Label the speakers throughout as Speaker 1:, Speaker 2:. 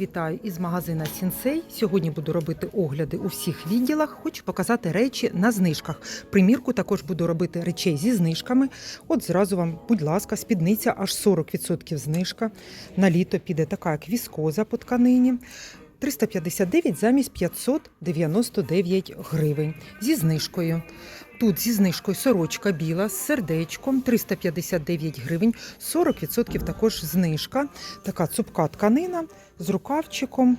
Speaker 1: Вітаю із магазина Сінсей. Сьогодні буду робити огляди у всіх відділах. Хочу показати речі на знижках. Примірку також буду робити речей зі знижками. От зразу вам, будь ласка, спідниця аж 40% знижка. На літо піде така, як віскоза по тканині. 359 замість 599 гривень зі знижкою. Тут зі знижкою сорочка біла з сердечком 359 гривень, 40% також знижка. Така цупка тканина з рукавчиком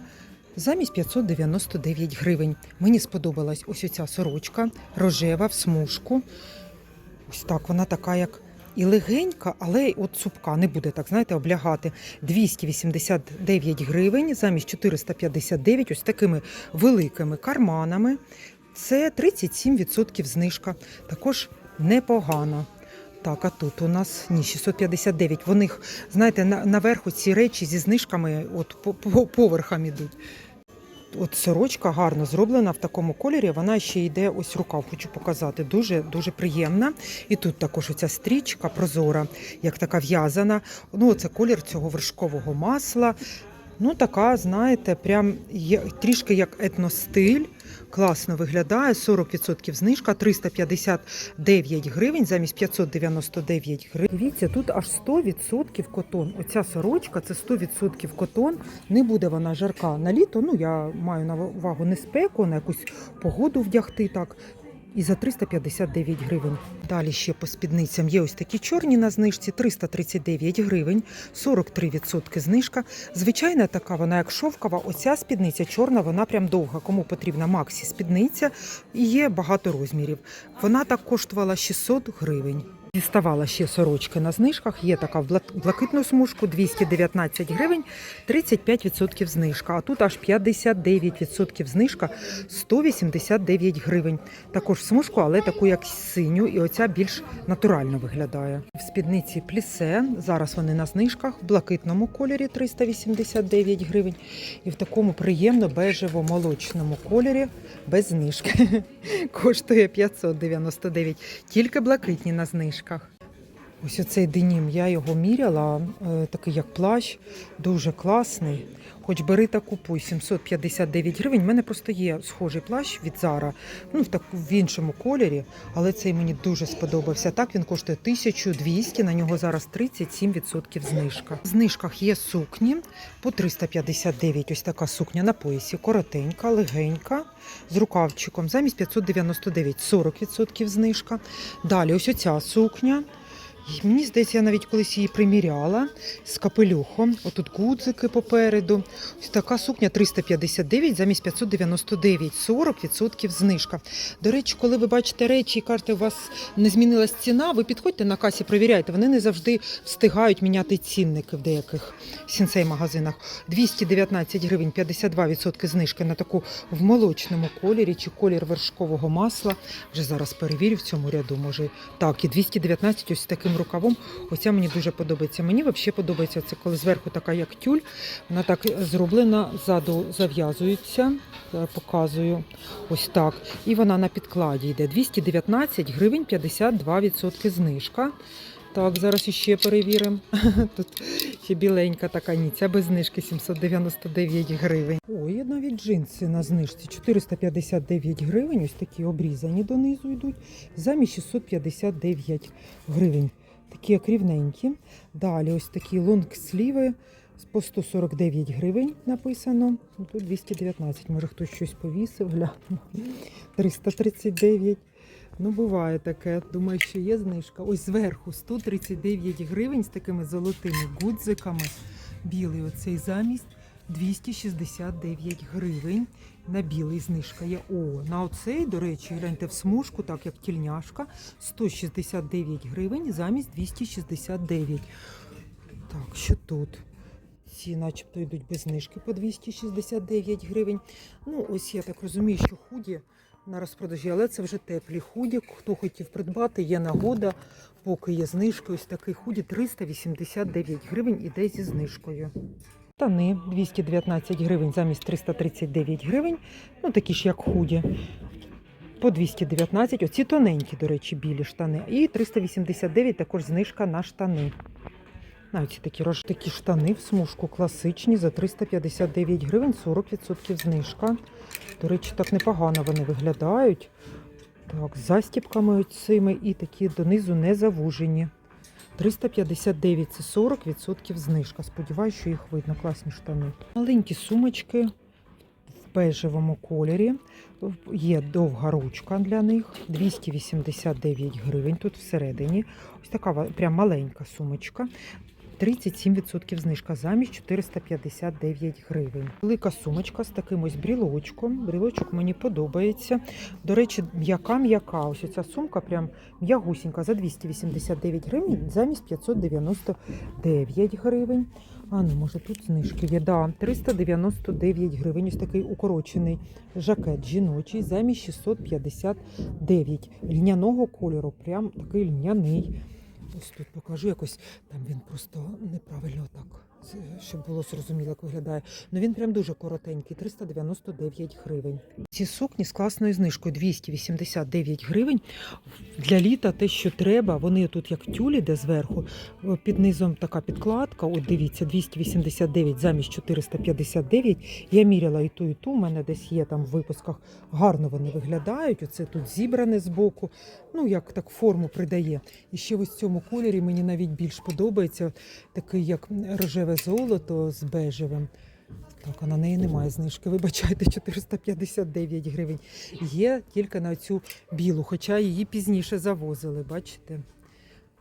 Speaker 1: замість 599 гривень. Мені сподобалась ось оця сорочка рожева в смужку. Ось так вона така, як і легенька, але от цупка не буде так, знаєте, облягати. 289 гривень замість 459 ось такими великими карманами. Це 37% знижка. Також непогано. Так, а тут у нас ні, 659. Вони, знаєте, на, наверху ці речі зі знижками от по, по поверхам ідуть. От сорочка гарно зроблена в такому кольорі. Вона ще йде ось рукав, хочу показати. Дуже дуже приємна. І тут також оця стрічка прозора, як така в'язана. Ну, це колір цього вершкового масла. Ну, така, знаєте, прям трішки як етностиль. Класно виглядає, 40% знижка, 359 гривень замість 599 гривень. Дивіться, тут аж 100% котон. Оця сорочка це 100% котон. Не буде вона жарка на літо. Ну, я маю на увагу не спеку, на якусь погоду вдягти так. І за 359 гривень. Далі ще по спідницям є ось такі чорні на знижці 339 гривень, 43% знижка. Звичайна така, вона як шовкова. Оця спідниця чорна, вона прям довга. Кому потрібна Максі спідниця і є багато розмірів. Вона так коштувала 600 гривень. Діставала ще сорочки на знижках. Є така в блакитну смужку 219 гривень, 35% знижка. А тут аж 59% знижка 189 гривень. Також смужку, але таку як синю, і оця більш натурально виглядає. В спідниці плісе. Зараз вони на знижках в блакитному кольорі 389 гривень. І в такому приємно бежево-молочному кольорі без знижки. Коштує 599. Тільки блакитні на знижках. Ось оцей денім, я його міряла, е, такий як плащ, дуже класний. Хоч бери та купуй 759 гривень. У мене просто є схожий плащ від Зара, ну в так в іншому кольорі, але цей мені дуже сподобався. Так він коштує 1200, на нього зараз 37% знижка. В знижках є сукні по 359. Ось така сукня на поясі, коротенька, легенька, з рукавчиком. Замість 599 40% знижка. Далі ось оця сукня. Мені здається, я навіть колись її приміряла з капелюхом. Отут гудзики попереду. Ось така сукня 359 замість 599, 40% знижка. До речі, коли ви бачите речі і кажете, у вас не змінилась ціна, ви підходьте на касі, перевіряйте. Вони не завжди встигають міняти цінники в деяких сінсей магазинах. 219 гривень, 52% знижки на таку в молочному кольорі чи колір вершкового масла. Вже зараз перевірю в цьому ряду. Може так, і 219 ось таким рукавом. Оця мені дуже подобається. Мені взагалі подобається це, коли зверху така як тюль. Вона так зроблена, ззаду зав'язується. Показую ось так. І вона на підкладі йде. 219 гривень 52% знижка. Так, зараз іще перевіримо. Тут ще біленька така ні, ця без знижки 799 гривень. Ой, є навіть джинси на знижці 459 гривень. Ось такі обрізані донизу йдуть. Замість 659 гривень. Такі як рівненькі. Далі ось такі лонгсліви по 149 гривень написано. Ну, Тут 219. Може хтось щось повісив, глянемо. 339. Ну, буває таке. Думаю, що є знижка. Ось зверху 139 гривень з такими золотими гудзиками. Білий оцей замість 269 гривень. На білий знижка є. О, на оцей, до речі, гляньте в смужку, так як тільняшка, 169 гривень замість 269. Так, що тут? Ці начебто йдуть без знижки по 269 гривень. Ну, ось я так розумію, що худі на розпродажі, але це вже теплі худі. Хто хотів придбати, є нагода, поки є знижка. Ось такий худі 389 гривень іде зі знижкою. Штани 219 гривень замість 339 гривень. Ну, такі ж як худі. По 219. Оці тоненькі, до речі, білі штани. І 389 також знижка на штани. Навіть такі такі штани в смужку класичні за 359 гривень, 40% знижка. До речі, так непогано вони виглядають. Так, з застіпками цими і такі донизу не завужені. 359 це 40% знижка. Сподіваюся, що їх видно. Класні штани. Маленькі сумочки в бежевому кольорі. Є довга ручка для них. 289 гривень тут всередині. Ось така прям маленька сумочка. 37% знижка замість 459 гривень. Велика сумочка з таким ось брілочком. Брілочок мені подобається. До речі, м'яка-м'яка. Ось ця сумка прям м'ягусінька за 289 гривень замість 599 гривень. А ну, може тут знижки є. Да, 399 гривень. Ось такий укорочений жакет жіночий замість 659 льняного кольору. Прям такий льняний. Ось тут покажу якось. Там він просто неправильно так, щоб було зрозуміло, як виглядає. Ну він прям дуже коротенький, 399 гривень. Ці сукні з класною знижкою 289 гривень. Для літа те, що треба, вони тут як тюлі, де зверху, під низом така підкладка. От дивіться, 289 замість 459. Я міряла і ту, і ту. У мене десь є там в випусках. Гарно вони виглядають. Оце тут зібране збоку. Ну, як так форму придає. І ще ось в цьому кольорі мені навіть більш подобається такий, як рожеве золото з бежевим. Так, а на неї немає знижки. Вибачайте, 459 гривень. Є тільки на цю білу, хоча її пізніше завозили, бачите?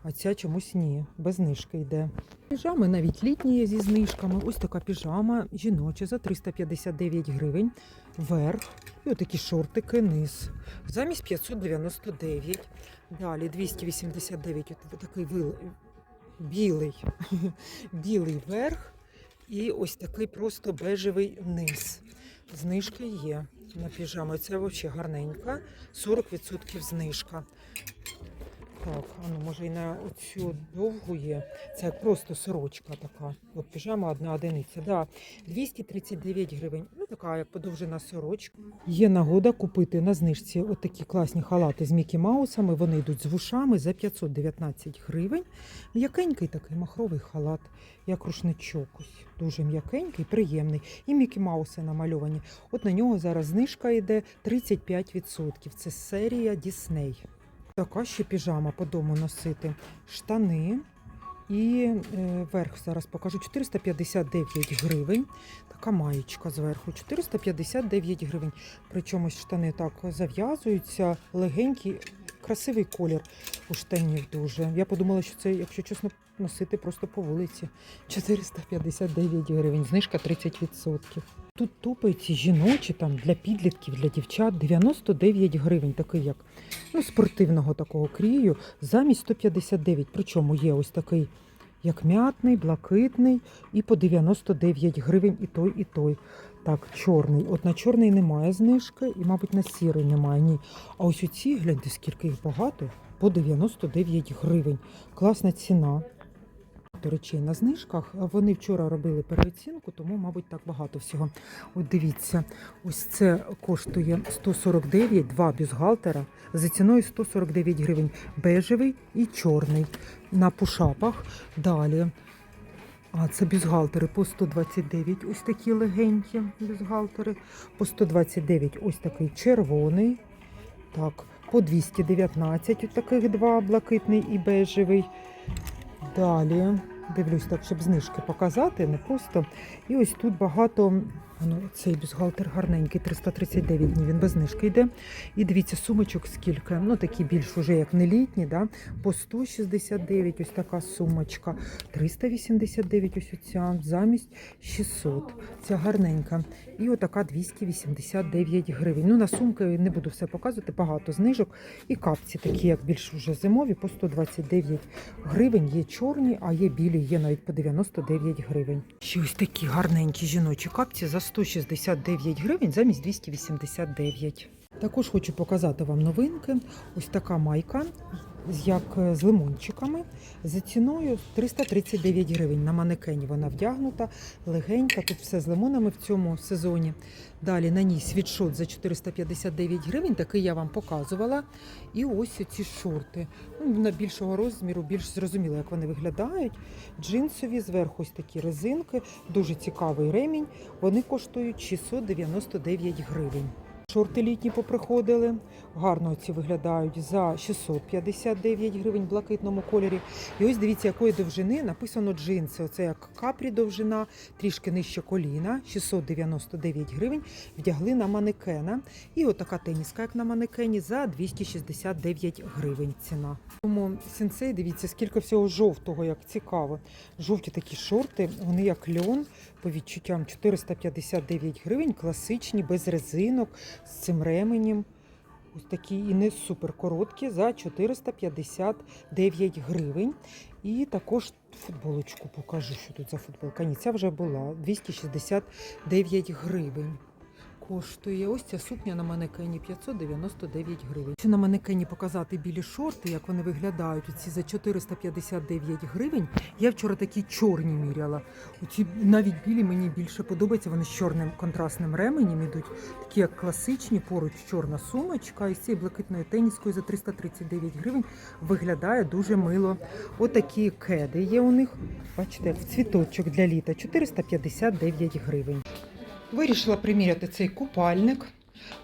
Speaker 1: А ця чомусь ні, без знижки йде. Піжами навіть літні є зі знижками. Ось така піжама жіноча за 359 гривень. Верх. І отакі шортики низ. Замість 599. Далі 289. От такий. Білий. білий верх. І ось такий просто бежевий низ. Знижки є на піжами. Це взагалі гарненька. 40% знижка. Так, а ну може і на оцю довгу є. Це просто сорочка така. От піжама одна одиниця. Да. 239 гривень. Ну така як подовжена сорочка. Є нагода купити на знижці от такі класні халати з Мікі Маусами. Вони йдуть з вушами за 519 гривень. М'якенький такий махровий халат, як рушничок. Ось. Дуже м'якенький, приємний. І Мікі Мауси намальовані. От на нього зараз знижка йде 35%. Це серія Дісней. Така ще піжама по дому носити. Штани і е, верх зараз покажу 459 гривень. Така маєчка зверху 459 гривень. Причому штани так зав'язуються, легенькі, красивий колір у штанів дуже. Я подумала, що це, якщо чесно, носити просто по вулиці. 459 гривень, знижка 30%. Тут топиці жіночі там для підлітків, для дівчат 99 гривень, такий як ну, спортивного такого крію, замість 159. Причому є ось такий як м'ятний, блакитний, і по 99 гривень і той, і той. Так, чорний. От на чорний немає знижки, і, мабуть, на сірий немає. Ні. А ось оці, гляньте, скільки їх багато, по 99 гривень. Класна ціна. Речей, на знижках вони вчора робили переоцінку, тому, мабуть, так багато всього. От дивіться, ось це коштує 149, два бюстгальтера за ціною 149 гривень. Бежевий і чорний на пушапах. Далі. А це бюстгальтери по 129, ось такі легенькі бюстгальтери. По 129 ось такий червоний. Так, по 219 ось таких два, блакитний і бежевий. Далі дивлюсь так, щоб знижки показати, не просто. І ось тут багато. Ну, цей бюстгальтер гарненький, 339 днів, він без знижки йде. І дивіться, сумочок скільки. Ну, такі більш уже як не літні, да? по 169 ось така сумочка, 389 ось оця, замість 600. Ця гарненька. І отака 289 гривень. Ну, на сумки не буду все показувати, багато знижок. І капці такі, як більш уже зимові, по 129 гривень. Є чорні, а є білі, є навіть по 99 гривень. Ще ось такі гарненькі жіночі капці за 169 гривень замість 289. Також хочу показати вам новинки. Ось така майка як е, з лимончиками за ціною 339 гривень. На манекені вона вдягнута, легенька. Тут все з лимонами в цьому сезоні. Далі на ній світшот за 459 гривень. Такий я вам показувала. І ось ці шорти. Ну, на більшого розміру, більш зрозуміло, як вони виглядають. Джинсові, зверху ось такі резинки, дуже цікавий ремінь. Вони коштують 699 гривень. Шорти літні поприходили. Гарно ці виглядають за 659 гривень в блакитному кольорі. І ось дивіться, якої довжини написано джинси. Оце як капрі довжина, трішки нижче коліна, 699 гривень. Вдягли на манекена. І отака теніска, як на манекені, за 269 гривень ціна. Тому сенсей, дивіться, скільки всього жовтого, як цікаво. Жовті такі шорти, вони як льон, по відчуттям 459 гривень, класичні, без резинок, з цим ременем. Ось такі і не супер короткі за 459 гривень. І також футболочку покажу, що тут за футболка. Ні, ця вже була 269 гривень. Коштує ось ця сукня на манекені 599 гривень. Хочу на манекені показати білі шорти, як вони виглядають. Ці за 459 гривень. Я вчора такі чорні міряла. Оці навіть білі мені більше подобаються. Вони з чорним контрастним ременем ідуть, такі як класичні, поруч чорна сумочка. І з цією блакитною теніскою за 339 гривень виглядає дуже мило. Отакі кеди є у них. Бачите, в цвіточок для літа 459 гривень. Вирішила приміряти цей купальник.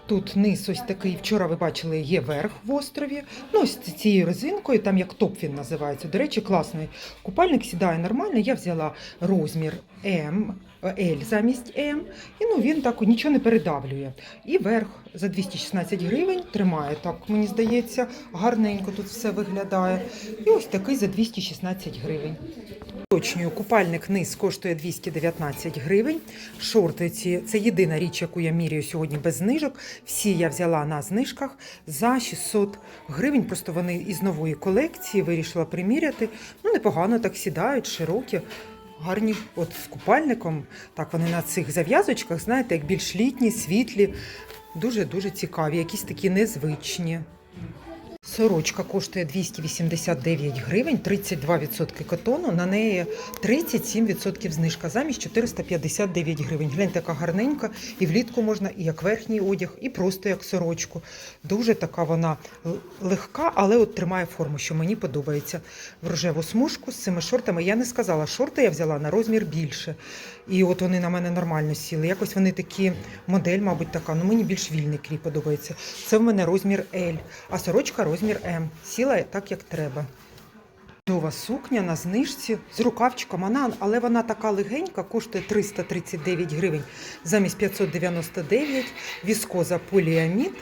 Speaker 1: Тут низ ось такий, вчора ви бачили, є верх в острові. Ну, ось цією резинкою, там як топ він називається. До речі, класний купальник сідає нормально. Я взяла розмір М, L замість М, і ну він так нічого не передавлює. І верх за 216 гривень тримає, так мені здається, гарненько тут все виглядає. І ось такий за 216 гривень. Точнюю, купальник низ коштує 219 гривень. Шорти ці це єдина річ, яку я міряю сьогодні без знижок. Всі я взяла на знижках за 600 гривень. Просто вони із нової колекції вирішила приміряти. Ну, непогано так сідають, широкі. Гарні, от з купальником. Так, вони на цих зав'язочках, знаєте, як більш літні, світлі, дуже-дуже цікаві, якісь такі незвичні. Сорочка коштує 289 гривень, 32% котону, на неї 37% знижка, замість 459 гривень. Глянь, така гарненька, і влітку можна, і як верхній одяг, і просто як сорочку. Дуже така вона легка, але от тримає форму, що мені подобається. В рожеву смужку з цими шортами. Я не сказала, шорти я взяла на розмір більше. І от вони на мене нормально сіли. Якось вони такі, модель, мабуть, така. Ну мені більш вільний крій подобається. Це в мене розмір L, а сорочка розмір М. Сіла так, як треба. Чудова сукня на знижці з рукавчиком, вона, але вона така легенька, коштує 339 гривень замість 599, віскоза поліамід.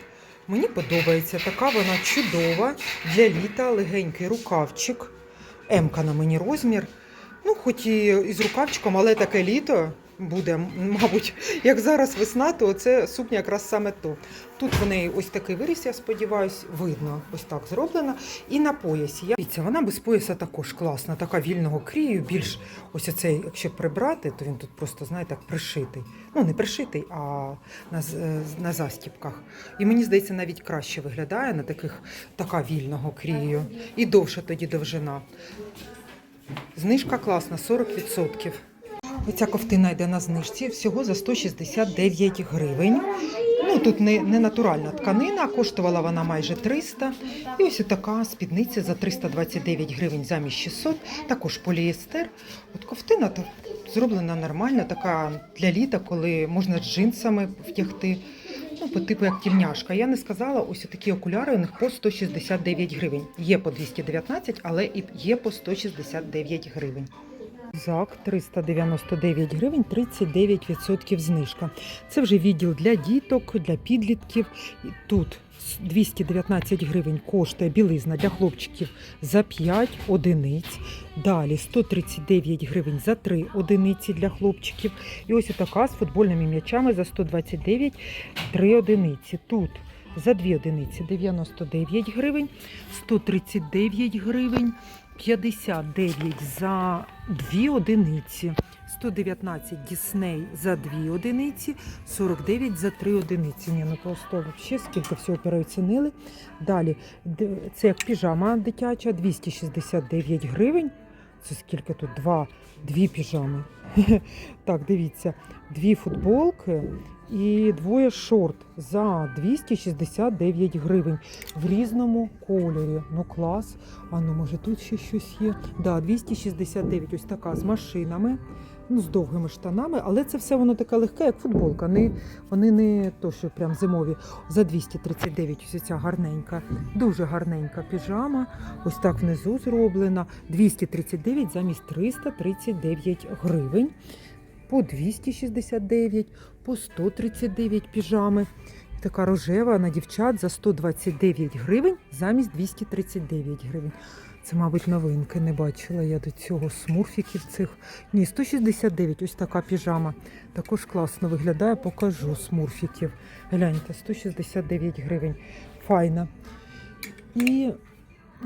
Speaker 1: Мені подобається, така вона чудова для літа, легенький рукавчик. М-ка на мені розмір. Ну, хоч і з рукавчиком, але таке літо буде, мабуть, як зараз весна, то це сукня якраз саме то. Тут в неї ось такий виріс, я сподіваюся, видно, ось так зроблено. І на поясі. Я- Дивіться, вона без пояса також класна, така вільного крію, більш ось оцей, якщо прибрати, то він тут просто, знаєте, так пришитий. Ну, не пришитий, а на, е, на застіпках. І мені здається, навіть краще виглядає на таких така вільного крію. І довша тоді довжина. Знижка класна, 40%. Оця ковтина йде на знижці всього за 169 гривень. Ну тут не, не натуральна тканина, коштувала вона майже 300. І ось така спідниця за 329 гривень замість 600. Також поліестер. От ковтина зроблена нормально, така для літа, коли можна з джинсами вдягти. Ну, по типу як тівняшка. Я не сказала, ось такі окуляри у них по 169 гривень. Є по 219, але і є по 169 гривень. Зак 399 гривень, 39% знижка. Це вже відділ для діток, для підлітків. Тут 219 гривень коштує білизна для хлопчиків за 5 одиниць. Далі 139 гривень за 3 одиниці для хлопчиків. І ось така з футбольними м'ячами за 129 3 одиниці. Тут за 2 одиниці 99 гривень, 139 гривень. 59 за 2 одиниці, 119 Дісней за 2 одиниці, 49 за 3 одиниці. Ні, ну просто взагалі скільки всього переоцінили. Далі, це як піжама дитяча, 269 гривень. Це скільки тут? Два, дві піжами. Так, дивіться, дві футболки і двоє шорт за 269 гривень в різному кольорі. Ну клас. А ну може тут ще щось є? Да, 269, ось така з машинами. Ну, з довгими штанами, але це все воно таке легке, як футболка. Не, вони не то, що прям зимові. За 239 ось ця гарненька, дуже гарненька піжама. Ось так внизу зроблена. 239 замість 339 гривень. По 269, по 139 піжами. Така рожева на дівчат за 129 гривень замість 239 гривень. Це, мабуть, новинки. Не бачила я до цього смурфіків цих. Ні, 169, ось така піжама. Також класно виглядає, покажу смурфіків. Гляньте, 169 гривень. Файна. І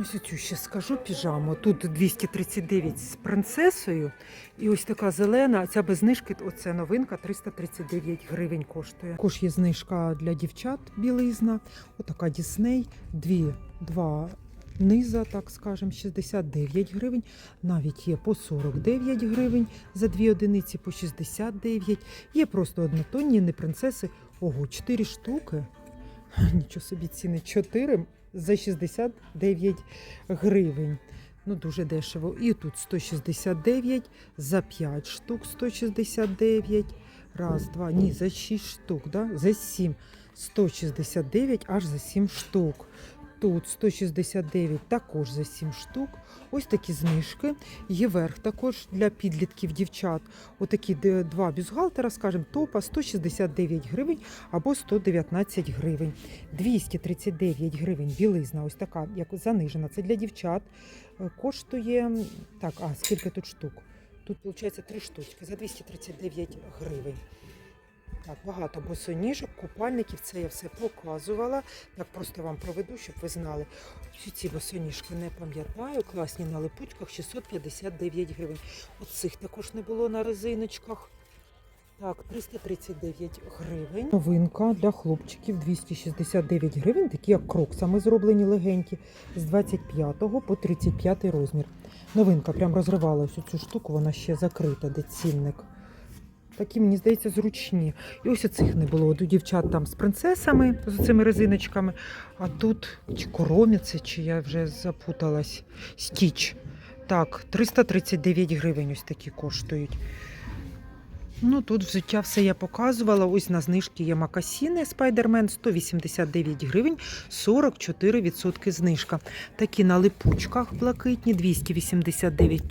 Speaker 1: ось оцю ще скажу піжаму. Тут 239 з принцесою. І ось така зелена, ця без знижки, оце новинка, 339 гривень коштує. Також є знижка для дівчат білизна. Отака Дісней, дві, два низа, так скажемо, 69 гривень. Навіть є по 49 гривень за дві одиниці, по 69. Є просто однотонні, не принцеси. Ого, 4 штуки. Нічого собі ціни 4 за 69 гривень. Ну, дуже дешево. І тут 169 за 5 штук 169. Раз, два, ні, за 6 штук, да? за 7. 169 аж за 7 штук. Тут 169 також за 7 штук. Ось такі знижки. Є верх також для підлітків дівчат. Отакі два бюстгальтера, скажімо, топа 169 гривень або 119 гривень. 239 гривень білизна, ось така, як занижена. Це для дівчат. Е, Коштує так, а скільки тут штук? Тут виходить три штучки за 239 гривень. Так, багато босоніжок, купальників, це я все показувала. Так просто вам проведу, щоб ви знали. Всі ці босоніжки не пам'ятаю. Класні на липучках 659 гривень. Оцих також не було на резиночках. Так, 339 гривень. Новинка для хлопчиків 269 гривень, такі як кроксами зроблені легенькі, з 25 по 35 розмір. Новинка прям розривала всю цю штуку, вона ще закрита, де цінник. Такі, мені здається, зручні. І ось оцих не було. От у дівчат там з принцесами, з цими резиночками. А тут чи коромі чи я вже запуталась. Стіч. Так, 339 гривень ось такі коштують. Ну, тут взуття все я показувала. Ось на знижки є макасіни Spider-Man 189 гривень, 44% знижка. Такі на липучках блакитні 289,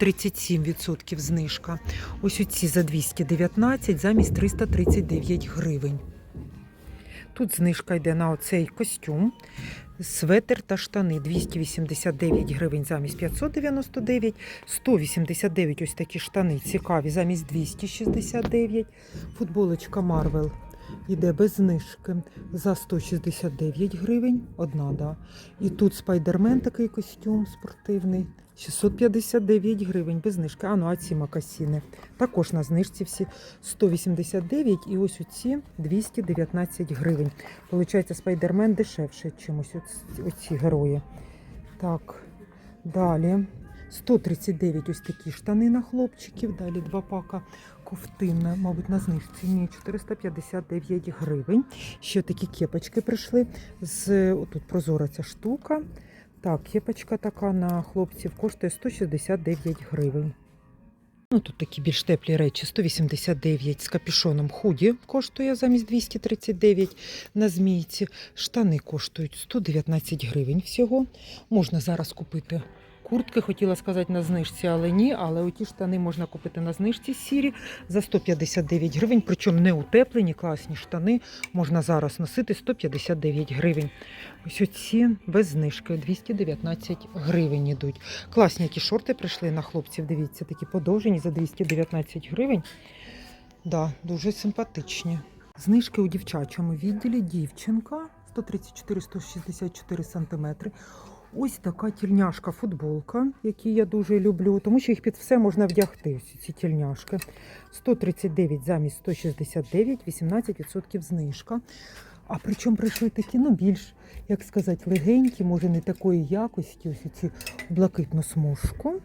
Speaker 1: 37% знижка. Ось оці за 219 замість 339 гривень. Тут знижка йде на оцей костюм. Светер та штани 289 гривень замість 599, 189 ось такі штани цікаві замість 269. Футболочка Марвел йде без знижки за 169 гривень. Одна, да. І тут спайдермен такий костюм спортивний. 659 гривень без знижки. А ну а ці макасіни. Також на знижці всі 189 і ось оці 219 гривень. Получається, спайдермен дешевше, ніж ось оці- оці герої. Так, далі. 139 ось такі штани на хлопчиків. Далі два пака ковтин, мабуть, на знижці. Ні, 459 гривень. Ще такі кепочки прийшли. З отут прозора ця штука. Так, кепочка така на хлопців коштує 169 гривень. Ну, тут такі більш теплі речі 189 з капюшоном худі коштує замість 239 на змійці. Штани коштують 119 гривень всього. Можна зараз купити куртки, хотіла сказати на знижці, але ні. Але оті штани можна купити на знижці сірі за 159 гривень. Причому не утеплені, класні штани. Можна зараз носити 159 гривень. Ось оці без знижки 219 гривень ідуть. Класні які шорти прийшли на хлопців. Дивіться, такі подовжені за 219 гривень. Да, дуже симпатичні. Знижки у дівчачому відділі дівчинка 134-164 см. Ось така тільняшка футболка, які я дуже люблю, тому що їх під все можна вдягти. Ось ці тільняшки. 139 замість 169, 18% знижка. А причому прийшли такі, ну більш, як сказати, легенькі, може не такої якості. Ось ці блакитну смужку.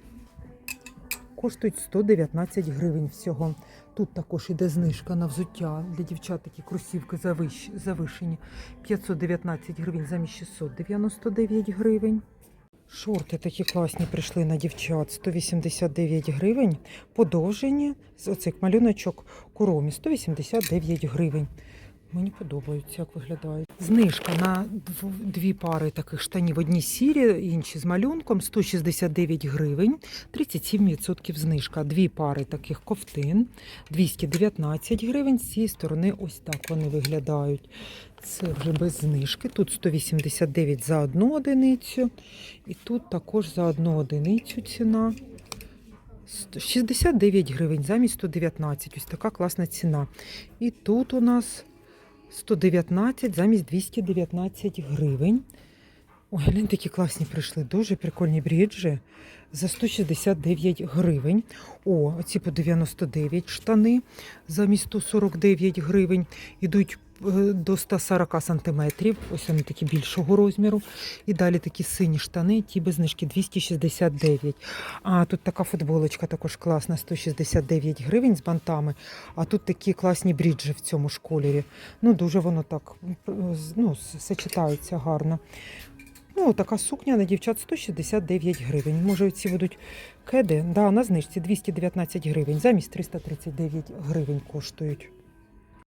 Speaker 1: Коштують 119 гривень всього. Тут також іде знижка на взуття для дівчат, такі кросівки завишені. 519 гривень замість 699 гривень. Шорти такі класні прийшли на дівчат. 189 гривень. Подовжені. з Оцей малюночок коромі 189 гривень. Мені подобаються, як виглядають. Знижка на дві пари таких штанів. Одні сірі, інші з малюнком 169 гривень, 37% знижка. Дві пари таких ковтин 219 гривень. З цієї сторони ось так вони виглядають. Це вже без знижки. Тут 189 за одну одиницю. І тут також за одну одиницю ціна. 69 гривень замість 119. Ось така класна ціна. І тут у нас 119 замість 219 гривень. Ой, глянь, такі класні прийшли. Дуже прикольні бріджі за 169 гривень. О, оці по 99 штани замість 149 гривень. Ідуть до 140 сантиметрів. Ось вони такі більшого розміру. І далі такі сині штани, ті без знижки 269. А тут така футболочка також класна, 169 гривень з бантами. А тут такі класні бріджі в цьому ж кольорі. Ну, дуже воно так ну, сочетається гарно. Ну, така сукня на дівчат 169 гривень. Може, ці будуть кеди? Да, на знижці 219 гривень, замість 339 гривень коштують.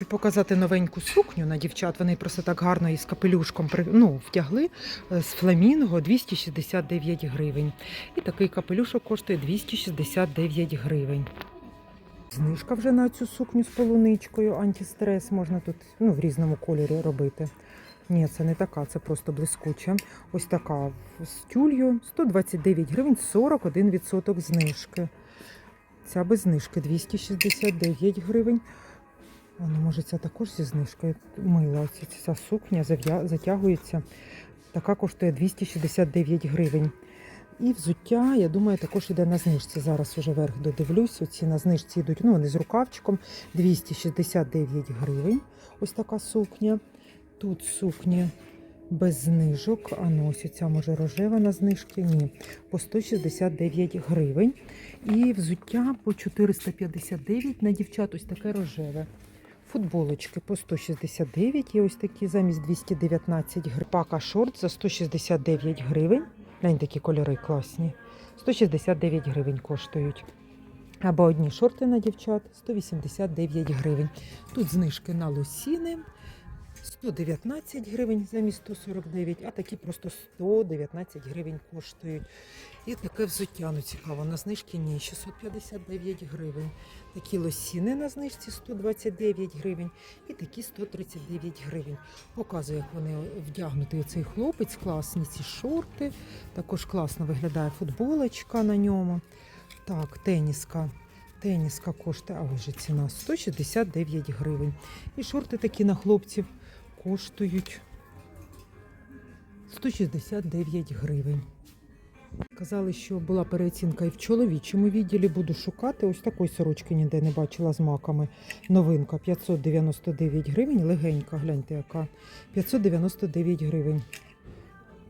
Speaker 1: Показати новеньку сукню на дівчат. Вони просто так гарно із капелюшком ну, вдягли е, з фламінго 269 гривень. І такий капелюшок коштує 269 гривень. Знижка вже на цю сукню з полуничкою, антистрес можна тут ну, в різному кольорі робити. Ні, це не така, це просто блискуча. Ось така з тюлью 129 гривень, 41% знижки. Ця без знижки 269 гривень. Ну, може, ця також зі знижкою мила. Оці- Ця сукня затягується. Така коштує 269 гривень. І взуття, я думаю, також іде на знижці. Зараз уже верх додивлюсь. Оці на знижці йдуть, ну, вони з рукавчиком 269 гривень. Ось така сукня. Тут сукня без знижок. А ну, ось ця може рожева на знижки. Ні, по 169 гривень. І взуття по 459 на дівчат ось таке рожеве. Футболочки по 169 і ось такі замість 219 гривень. Пака шорт за 169 гривень. Глянь, такі кольори класні. 169 гривень коштують. Або одні шорти на дівчат 189 гривень. Тут знижки на лосіни 119 гривень замість 149, а такі просто 119 гривень коштують. І таке взуття, ну цікаво, на знижки ні, 659 гривень. Такі лосіни на знижці 129 гривень і такі 139 гривень. Показую, як вони вдягнуті. Цей хлопець, класні ці шорти. Також класно виглядає футболочка на ньому. Так, теніска. Теніска коштує, а ось ціна 169 гривень. І шорти такі на хлопців коштують 169 гривень. Казали, що була переоцінка і в чоловічому відділі. Буду шукати. Ось такої сорочки ніде не бачила з маками. Новинка 599 гривень. Легенька, гляньте, яка 599 гривень.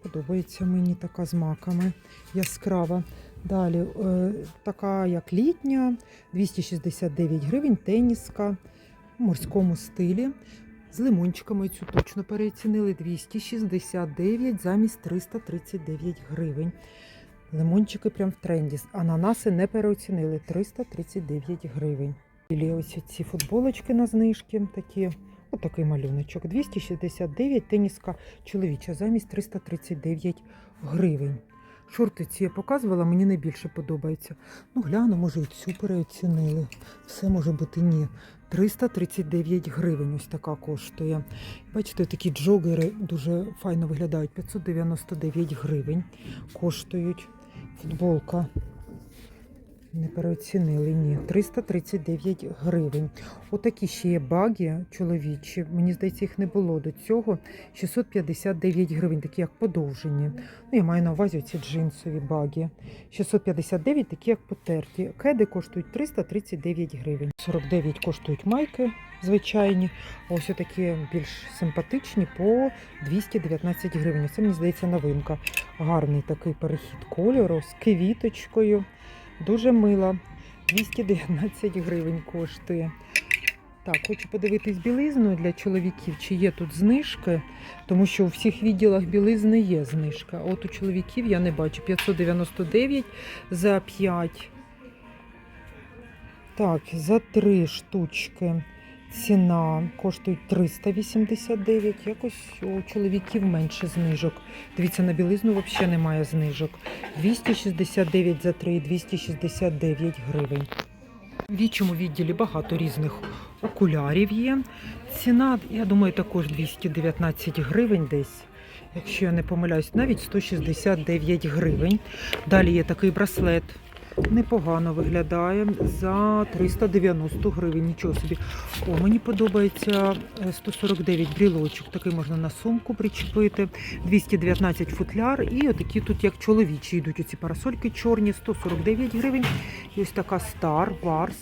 Speaker 1: Подобається мені така з маками. Яскрава. Далі е, така як літня, 269 гривень, теніска в морському стилі. З лимончиками цю точно переоцінили 269 замість 339 гривень. Лимончики прям в тренді. Ананаси не переоцінили 339 гривень. І ось ці футболочки на знижки такі. Отакий малюночок. 269 теніска чоловіча замість 339 гривень. Шорти ці я показувала, мені найбільше подобається. Ну, гляну, може, і цю переоцінили. Все може бути ні. 339 гривень ось така коштує. Бачите, такі джогери дуже файно виглядають. 599 гривень коштують. Футболка Не переоцінили, ні. 339 гривень. Отакі ще є баги чоловічі. Мені здається, їх не було до цього. 659 гривень, такі як подовжені. Ну, я маю на увазі ці джинсові баги. 659, такі як потерті. Кеди коштують 339 гривень. 49 коштують майки звичайні. Ось такі більш симпатичні по 219 гривень. Це мені здається новинка. Гарний такий перехід кольору з квіточкою. Дуже мила. 219 гривень коштує. Так, хочу подивитись білизну для чоловіків, чи є тут знижки, тому що у всіх відділах білизни є знижка. От у чоловіків я не бачу. 599 за 5. Так, за 3 штучки ціна коштують 389. Якось у чоловіків менше знижок. Дивіться, на білизну взагалі немає знижок. 269 за 3, 269 гривень. В вічому відділі багато різних окулярів є. Ціна, я думаю, також 219 гривень десь. Якщо я не помиляюсь, навіть 169 гривень. Далі є такий браслет. Непогано виглядає за 390 гривень. Нічого собі. О, мені подобається е, 149 брілочок. Такий можна на сумку причепити. 219 футляр. І отакі тут, як чоловічі, йдуть оці парасольки чорні, 149 гривень. І ось така Star Wars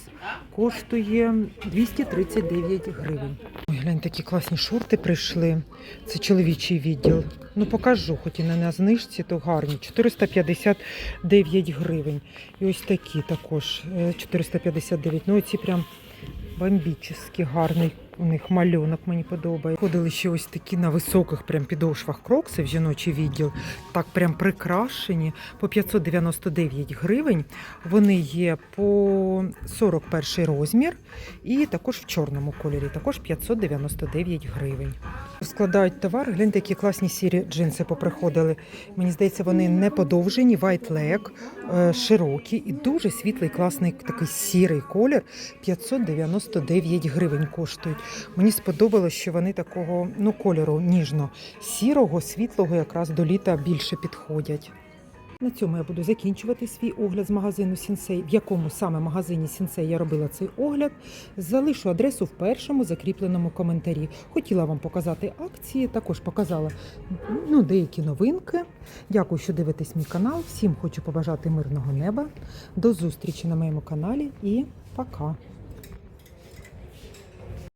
Speaker 1: коштує 239 гривень. Ой, глянь, такі класні шорти прийшли. Це чоловічий відділ. Ну покажу, хоч і не на знижці, то гарні. 459 гривень. І ось такі також е, 459. Ну ці прям бомбічні, гарний у них малюнок мені подобається. Ходили ще ось такі на високих прям підошвах крокси в жіночий відділ. Так прям прикрашені по 599 гривень. Вони є по 41 розмір і також в чорному кольорі, також 599 гривень. Складають товар, гляньте, які класні сірі джинси поприходили. Мені здається, вони не подовжені, white leg, е, широкі і дуже світлий, класний такий сірий колір. 599 гривень коштують. Мені сподобалось, що вони такого ну, кольору ніжно-сірого, світлого якраз до літа більше підходять. На цьому я буду закінчувати свій огляд з магазину Сінсей. В якому саме магазині Сінсей я робила цей огляд. Залишу адресу в першому закріпленому коментарі. Хотіла вам показати акції, також показала ну, деякі новинки. Дякую, що дивитесь мій канал. Всім хочу побажати мирного неба. До зустрічі на моєму каналі і пока!